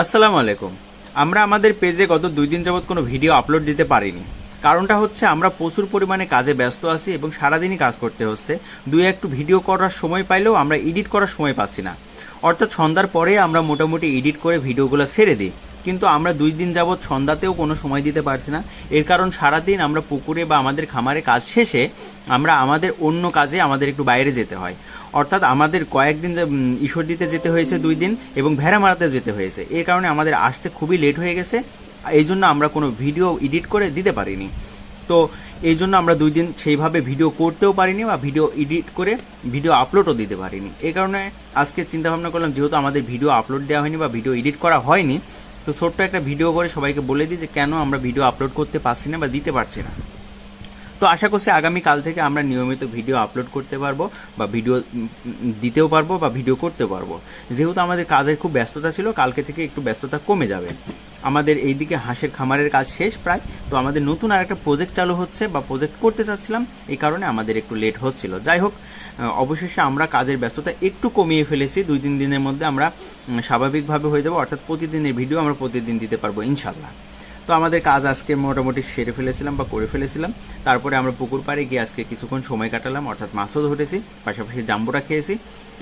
আসসালামু আলাইকুম। আমরা আমাদের পেজে গত দুই দিন যাবৎ কোনো ভিডিও আপলোড দিতে পারিনি। কারণটা হচ্ছে আমরা প্রচুর পরিমাণে কাজে ব্যস্ত আছি এবং সারাদিনই কাজ করতে হচ্ছে। দুই একটু ভিডিও করার সময় পাইলেও আমরা এডিট করার সময় পাচ্ছি না। অর্থাৎ সন্ধ্যার পরে আমরা মোটামুটি এডিট করে ভিডিওগুলো ছেড়ে দিই। কিন্তু আমরা দুই দিন যাবৎ সন্ধ্যাতেও কোনো সময় দিতে পারছি না। এর কারণ সারাদিন আমরা পুকুরে বা আমাদের খামারে কাজ শেষে আমরা আমাদের অন্য কাজে আমাদের একটু বাইরে যেতে হয়। অর্থাৎ আমাদের কয়েকদিন ঈশ্বর দিতে যেতে হয়েছে দুই দিন এবং ভেড়া মারাতে যেতে হয়েছে। এর কারণে আমাদের আসতে খুবই লেট হয়ে গেছে। এই জন্য আমরা কোনো ভিডিও এডিট করে দিতে পারিনি। তো এই জন্য আমরা দুই দিন সেইভাবে ভিডিও করতেও পারিনি বা ভিডিও এডিট করে ভিডিও আপলোডও দিতে পারিনি। এই কারণে আজকে চিন্তা ভাবনা করলাম, যেহেতু আমাদের ভিডিও আপলোড দেওয়া হয়নি বা ভিডিও এডিট করা হয়নি তো ছোট্ট একটা ভিডিও করে সবাইকে বলে দিই যে কেন আমরা ভিডিও আপলোড করতে পারছি না বা দিতে পারছি না। তো আশা করছি আগামী কাল থেকে আমরা নিয়মিত ভিডিও আপলোড করতে পারব বা ভিডিও দিতেও পারব বা ভিডিও করতে পারব। যেহেতু আমাদের কাজের খুব ব্যস্ততা ছিল, কালকে থেকে একটু ব্যস্ততা কমে যাবে। আমাদের এইদিকে হাঁসের খামারের কাজ শেষ প্রায়। তো আমাদের নতুন আর একটা প্রজেক্ট চালু হচ্ছে বা প্রজেক্ট করতে চাচ্ছিলাম, এই কারণে আমাদের একটু লেট হচ্ছিল। যাই হোক অবশেষে আমরা কাজের ব্যস্ততা একটু কমিয়ে ফেলেছি। দুই তিন দিনের মধ্যে আমরা স্বাভাবিকভাবে হয়ে যাব। অর্থাৎ প্রতিদিনের ভিডিও আমরা প্রতিদিন দিতে পারব ইনশাল্লাহ তো আমাদের কাজ আজকে মোটামুটি সেরে ফেলেছিলাম বা করে ফেলেছিলাম। তারপরে আমরা পুকুর পাড়ে গিয়ে আজকে কিছুক্ষণ সময় কাটালাম, অর্থাৎ মাছও ধরেছি, পাশাপাশি জাম্বুরা খেয়েছি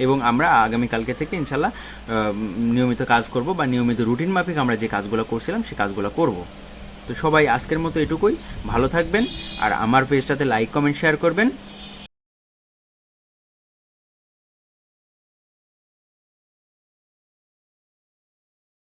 এবং আমরা আগামীকালকে থেকে ইনশাল্লাহ নিয়মিত কাজ করব বা নিয়মিত রুটিন মাফিক আমরা যে কাজগুলো করছিলাম সে কাজগুলো করব। তো সবাই আজকের মতো এটুকুই, ভালো থাকবেন আর আমার পেজটাতে লাইক কমেন্ট শেয়ার করবেন।